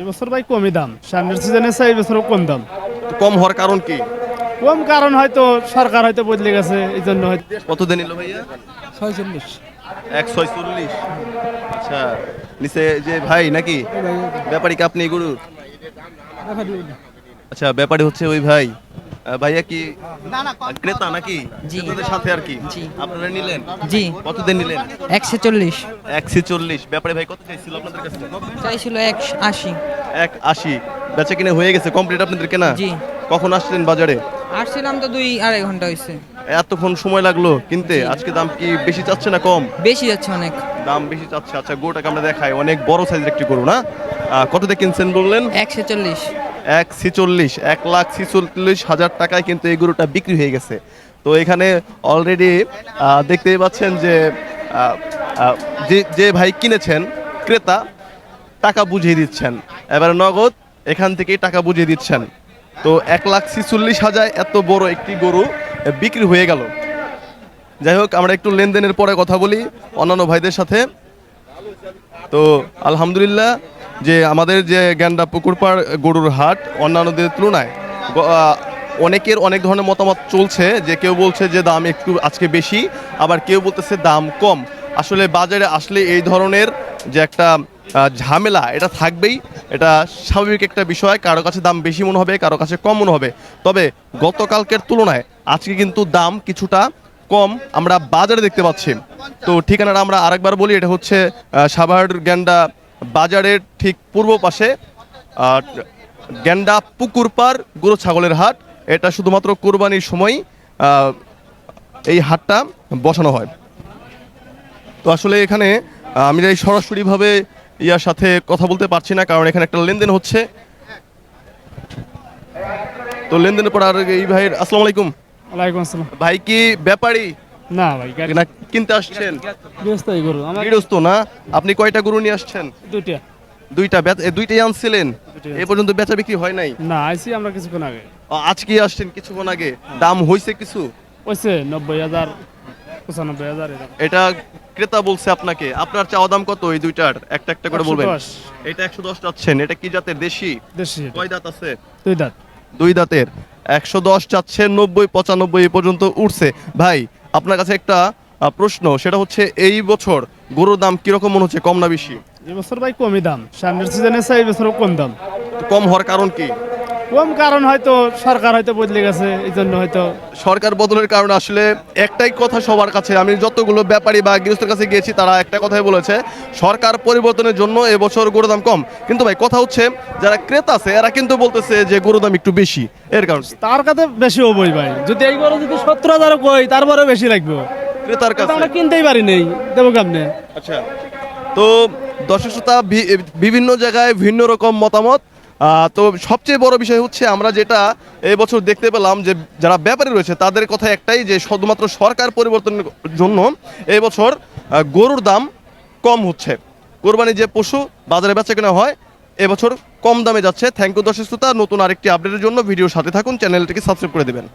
এবছর ভাই কমই দাম। সামনের সিজনে চাই এবছর কম দাম। কম হওয়ার কারণ কি? কম কারণ হয়তো সরকার হয়তো বদলে গেছে এই জন্য হয়তো কত দিন এলো ভাইয়া? ছয়চল্লিশ। এক ছয় চল্লিশ আচ্ছা নিচে যে ভাই নাকি? ব্যাপারী কি আপনি গরুর? আচ্ছা ব্যাপারী হচ্ছে ওই ভাই। ভাইয়া কি ক্রেতা নাকি? জি। ক্রেতাদের সাথে আর কি? জি। আপনারা নিলেন? জি। কতদিন নিলেন? একশো চল্লিশ। একশো চল্লিশ। ব্যাপারে ভাই কত চাইছিল আপনাদের কাছে? চাইছিল এক আশি। এক আশি। বেচা কিনে হয়ে গেছে কমপ্লিট আপনাদের কেনা? জি। কখন আসলেন বাজারে? আসছিলাম তো দুই আড়াই ঘণ্টা হয়েছে এতক্ষণ সময় লাগল কিনতে? আজকে দাম কি বেশি চাচ্ছে না কম? বেশি যাচ্ছে অনেক। দাম বেশি চাচ্ছে। আচ্ছা গরুটাকে আমরা দেখাই। অনেক বড় সাইজের একটি গরু না? আহ, কততে কিনছেন বললেন? একশো চল্লিশ। এক ছিচল্লিশ, এক লাখ ছিচল্লিশ হাজার টাকায় কিন্তু এই গরুটা বিক্রি হয়ে গেছে। তো এখানে অলরেডি দেখতেই পাচ্ছেন যে যে ভাই কিনেছেন, ক্রেতা, টাকা বুঝিয়ে দিচ্ছেন। এবার নগদ, এখান থেকেই টাকা বুঝিয়ে দিচ্ছেন। তো এক লাখ ছিচল্লিশ হাজার এত বড় একটি গরু বিক্রি হয়ে গেল। যাই হোক, আমরা একটু লেনদেনের পরে কথা বলি অন্যান্য ভাইদের সাথে। তো আলহামদুলিল্লাহ যে আমাদের যে গ্যান্ডা পুকুরপাড় গরুর হাট, অন্যান্যদের তুলনায় অনেকের অনেক ধরনের মতামত চলছে যে কেউ বলছে যে দাম একটু আজকে বেশি, আবার কেউ বলতেছে দাম কম। আসলে বাজারে আসলে এই ধরনের যে একটা ঝামেলা, এটা থাকবেই। এটা স্বাভাবিক একটা বিষয়, কারও কাছে দাম বেশি মনে হবে, কারও কাছে কম মনে হবে। তবে গতকালকের তুলনায় আজকে কিন্তু দাম কিছুটা কম আমরা বাজারে দেখতে পাচ্ছি। তো ঠিকানাটা আমরা আরেকবার বলি, এটা হচ্ছে সাভার গ্যান্ডা বাজারের ঠিক পূর্ব পাশে আহ, গ্যান্ডা পুকুরপাড় গরু ছাগলের হাট। এটা শুধুমাত্র কোরবানির সময় এই হাটটা বসানো হয়। তো আসলে এখানে আমি এই সরাসরিভাবে ইয়ার সাথে কথা বলতে পারছি না কারণ এখানে একটা লেনদেন হচ্ছে। তো লেনদেনের পর আর এই ভাইয়ের আসসালামু আলাইকুম। ওয়ালাইকুম আসসালাম। ভাই কি ব্যাপারী? না ভাই গাড়ি না কিনতে আসছেন? গরু আমার গৃহস্থ না? আপনি কয়টা গরু নিয়ে আসছেন? দুইটা। দুইটা দুইটাই আনছিলেন? এ পর্যন্ত বেচা বিক্রি হয় নাই? না আইসি আমরা কিছুক্ষণ আগে। আজকে আসছেন কিছুক্ষণ আগে। দাম কিছু? নব্বই হাজার পঁচানব্বই হাজার এটা ক্রেতা বলছে আপনাকে। আপনার চাওয়া দাম কত এই দুইটার? একটা একটা করে বলবেন। এটা একশো দশ চাচ্ছেন। এটা কি জাতের দেশি? দেশি কয় দাঁত আছে? দুই দাঁত। দুই দাঁতের। একশো দশ চাচ্ছে নব্বই পঁচানব্বই এ পর্যন্ত উঠছে। ভাই আপনার কাছে একটা প্রশ্ন সেটা হচ্ছে এই বছর গরুর দাম কীরকম মনে হচ্ছে? কম না বেশি? এবছর ভাই কমই দাম। সামনের সিজনে চাই এবছর কম দাম। কম হওয়ার কারণ কি? কম কারণ হয়তো সরকার হয়তো বদলে গেছে এই জন্য হয়তো। সরকার বদলের কারণে আসলে একটাই কথা সবার কাছে। আমি যতগুলো ব্যাপারী বা গৃহস্থের কাছে গিয়েছি তারা একটা কথাই বলেছে সরকার পরিবর্তনের জন্য এবছর দাম কম। কিন্তু ভাই কথা হচ্ছে যারা ক্রেতা আছে এরা কিন্তু বলতেছে যে গরুর দাম একটু বেশি। এর কারণ তার কাছে বেশি হবই ভাই। যদি এই গরু যদি সত্তর হাজারও কই তারপরে বেশি লাগবে। ক্রেতার কাছে। আমরা কিনতেই পারি নেই দেবো কেমনে? আচ্ছা তো দর্শক শ্রোতা বিভিন্ন জায়গায় ভিন্ন রকম মতামত। তো সবচেয়ে বড় বিষয় হচ্ছে আমরা যেটা এবছর বছর দেখতে পেলাম যে যারা ব্যাপারী রয়েছে, তাদের কথা একটাই যে শুধুমাত্র সরকার পরিবর্তনের জন্য এই বছর গরুর দাম কম হচ্ছে। কোরবানি যে পশু বাজারে বেচা কেনা হয় এবছর কম দামে যাচ্ছে। থ্যাংক ইউ দর্শক শ্রোতা, নতুন আরেকটি আপডেটের জন্য ভিডিওর সাথে থাকুন, চ্যানেলটিকে সাবস্ক্রাইব করে দেবেন।